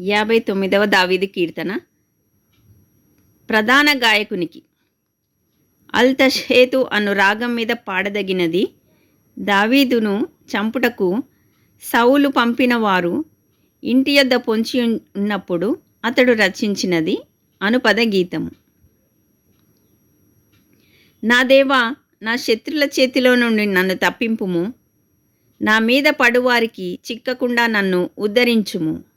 యాభై తొమ్మిదవ దావీదు కీర్తన. ప్రధాన గాయకునికి అల్తషేతు అను రాగం మీద పాడదగినది దావీదును చంపుటకు సౌలు పంపిన వారు ఇంటి యొద్ద పొంచి ఉన్నప్పుడు అతడు రచించినది అనుపద గీతము. నా దేవా నా శత్రుల చేతిలో నుండి నన్ను తప్పింపుము. నా మీద పడువారికి చిక్కకుండా నన్ను ఉద్ధరించుము.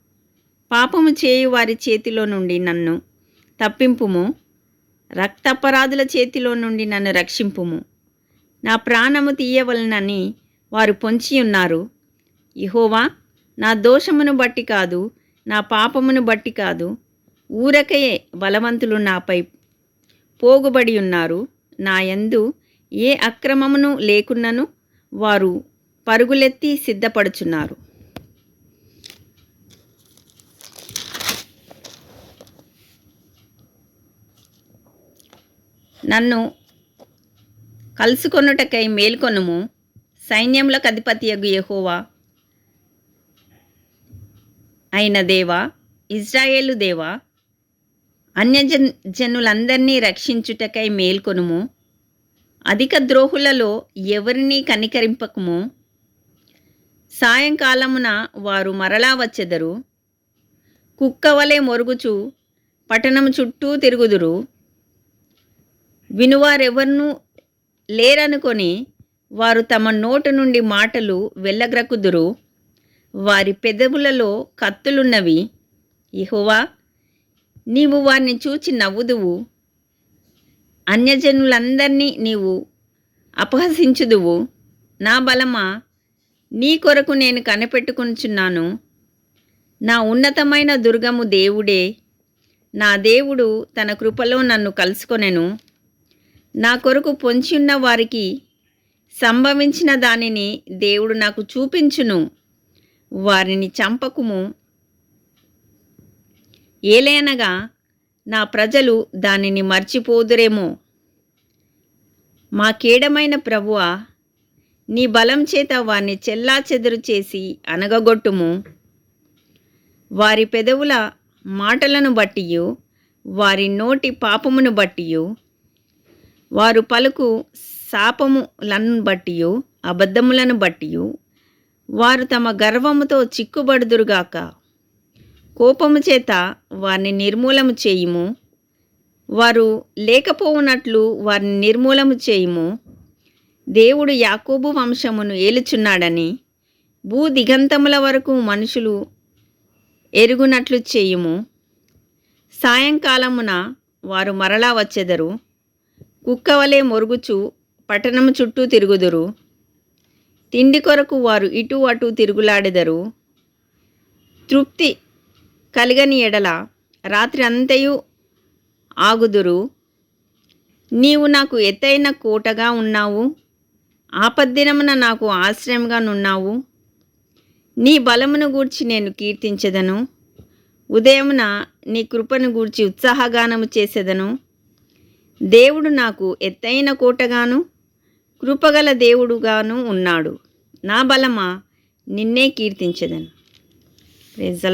పాపము చేయు వారి చేతిలో నుండి నన్ను తప్పింపుము. రక్తపరాధుల చేతిలో నుండి నన్ను రక్షింపుము. నా ప్రాణము తీయవలనని వారు పొంచి ఉన్నారు. ఇహోవా నా దోషమును బట్టి కాదు నా పాపమును బట్టి కాదు ఊరకయే బలవంతులు నాపై పోగుబడి ఉన్నారు. నా యందు ఏ అక్రమమును లేకున్నను వారు పరుగులెత్తి సిద్ధపడుచున్నారు. నన్ను కలుసుకొనుటకై మేల్కొనుము. సైన్యములకు అధిపతియగు యహోవా అయిన దేవా ఇజ్రాయేలు దేవా అన్యజన్ జనులందరినీ రక్షించుటకై మేల్కొనుము. అధిక ద్రోహులలో ఎవరినీ కనికరింపకము. సాయంకాలమున వారు మరలా వచ్చెదరు. కుక్కవలే మొరుగుచు పట్టణము చుట్టూ తిరుగుదురు. వినువారెవరినూ లేరనుకొని వారు తమ నోటు నుండి మాటలు వెళ్ళగ్రకుదురు వారి పెదవులలో కత్తులున్నవి. ఇహోవా నీవు వారిని చూచి నవ్వుదువు. అన్యజనులందరినీ నీవు అపహసించుదువు. నా బలమా నీ కొరకు నేను కనిపెట్టుకుంటున్నాను నా ఉన్నతమైన దుర్గము దేవుడే. నా దేవుడు తన కృపలో నన్ను కలుసుకొనెను. నా కొరకు పొంచియున్న వారికి సంభవించిన దానిని దేవుడు నాకు చూపించును. వారిని చంపకుము. ఏలేనగా నా ప్రజలు దానిని మర్చిపోదురేమో. మా కీడమైన ప్రభువ నీ బలం చేత వారిని చెల్లా చెదురు చేసి అనగగొట్టుము వారి పెదవుల మాటలను బట్టియు వారి నోటి పాపమును బట్టియు వారు పలుకు శాపములను బట్టియు అబద్ధములను బట్టియు వారు తమ గర్వముతో చిక్కుబడుదురుగాక. కోపము చేత వారిని నిర్మూలము చేయుము వారు లేకపోవునట్లు వారిని నిర్మూలము చేయుము. దేవుడు యాకోబు వంశమును ఏలుచున్నాడని భూ దిగంతముల వరకు మనుషులు ఎరుగునట్లు చేయుము. సాయంకాలమున వారు మరలా వచ్చెదరు. కుక్కవలే మొరుగుచు పట్టణము చుట్టూ తిరుగుదురు. తిండి కొరకు వారు ఇటు అటు తిరుగులాడెదరు. తృప్తి కలిగని ఎడల రాత్రి అంతయు ఆగుదురు. నీవు నాకు ఎత్తైన కోటగా ఉన్నావు. ఆపద్దినమున నాకు ఆశ్రయంగా నున్నావు. నీ బలమును గూర్చి నేను కీర్తించెదను. ఉదయమున నీ కృపను గూర్చి ఉత్సాహగానము చేసేదను. దేవుడు నాకు ఎత్తైన కోటగాను కృపగల దేవుడుగాను ఉన్నాడు. నా బలమా నిన్నే కీర్తించదను. ప్రెజ్